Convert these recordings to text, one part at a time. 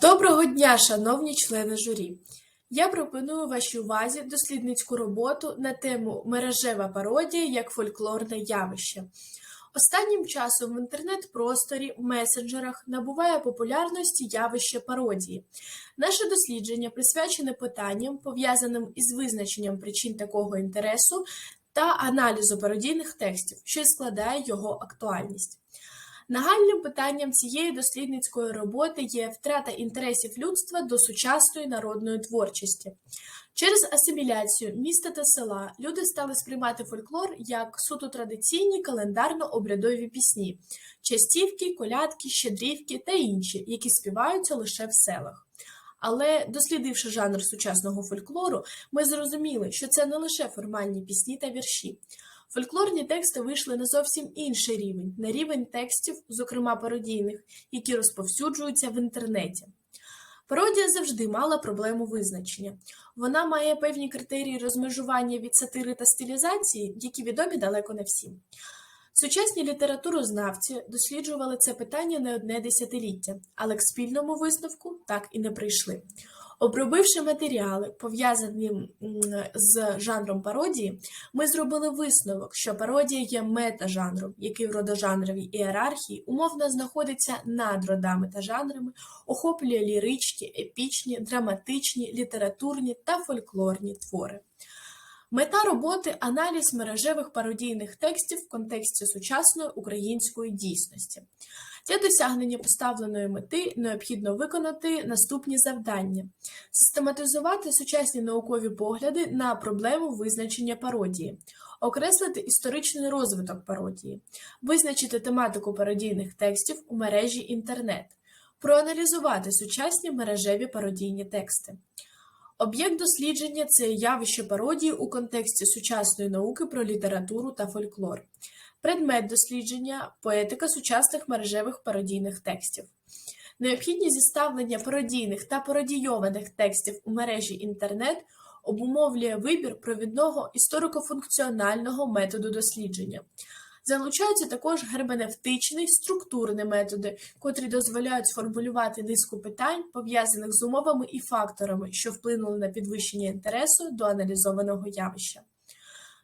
Доброго дня, шановні члени журі! Я пропоную вашій увазі дослідницьку роботу на тему мережева пародія як фольклорне явище. Останнім часом в інтернет-просторі, в месенджерах набуває популярності явище пародії. Наше дослідження присвячене питанням, пов'язаним із визначенням причин такого інтересу та аналізу пародійних текстів, що й складає його актуальність. Нагальним питанням цієї дослідницької роботи є втрата інтересів людства до сучасної народної творчості. Через асиміляцію міста та села люди стали сприймати фольклор як суто традиційні календарно-обрядові пісні, частівки, колядки, щедрівки та інші, які співаються лише в селах. Але дослідивши жанр сучасного фольклору, ми зрозуміли, що це не лише формальні пісні та вірші. Фольклорні тексти вийшли на зовсім інший рівень, на рівень текстів, зокрема пародійних, які розповсюджуються в інтернеті. Пародія завжди мала проблему визначення. Вона має певні критерії розмежування від сатири та стилізації, які відомі далеко не всім. Сучасні літературознавці досліджували це питання не одне десятиліття, але к спільному висновку так і не прийшли. Обробивши матеріали, пов'язані з жанром пародії, ми зробили висновок, що пародія є метажанром, який в родожанровій ієрархії умовно знаходиться над родами та жанрами, охоплює ліричні, епічні, драматичні, літературні та фольклорні твори. Мета роботи аналіз мережевих пародійних текстів в контексті сучасної української дійсності. Для досягнення поставленої мети необхідно виконати наступні завдання: систематизувати сучасні наукові погляди на проблему визначення пародії, окреслити історичний розвиток пародії, визначити тематику пародійних текстів у мережі інтернет, проаналізувати сучасні мережеві пародійні тексти. Об'єкт дослідження це явище пародії у контексті сучасної науки про літературу та фольклор. Предмет дослідження поетика сучасних мережевих пародійних текстів. Необхідність зіставлення пародійних та пародійованих текстів у мережі інтернет обумовлює вибір провідного історико-функціонального методу дослідження. Залучаються також герменевтичні структурні методи, котрі дозволяють сформулювати низку питань, пов'язаних з умовами і факторами, що вплинули на підвищення інтересу до аналізованого явища.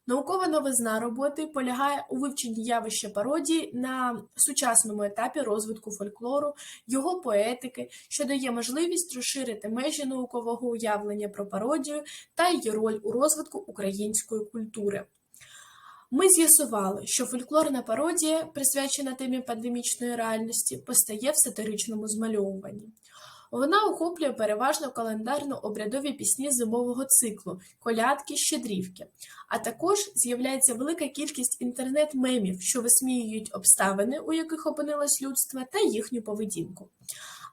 Наукова новизна роботи полягає у вивченні явища пародії на сучасному етапі розвитку фольклору, його поетики, що дає можливість розширити межі наукового уявлення про пародію та її роль у розвитку української культури. Ми з'ясували, що фольклорна пародія, присвячена темі пандемічної реальності, постає в сатиричному змальовуванні. Вона охоплює переважно календарно-обрядові пісні зимового циклу, колядки, щедрівки, а також з'являється велика кількість інтернет-мемів, що висміюють обставини, у яких опинилось людство, та їхню поведінку.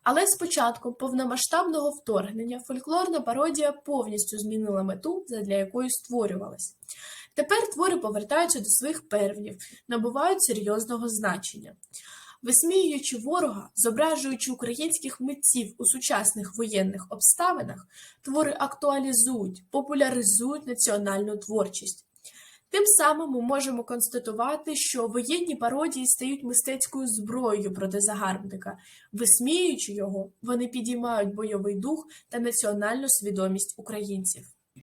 Але з початком повномасштабного вторгнення фольклорна пародія повністю змінила мету, задля якої створювалась. Тепер твори повертаються до своїх первнів, набувають серйозного значення. Висміюючи ворога, зображуючи українських митців у сучасних воєнних обставинах, твори актуалізують, популяризують національну творчість. Тим самим ми можемо констатувати, що воєнні пародії стають мистецькою зброєю проти загарбника. Висміюючи його, вони підіймають бойовий дух та національну свідомість українців.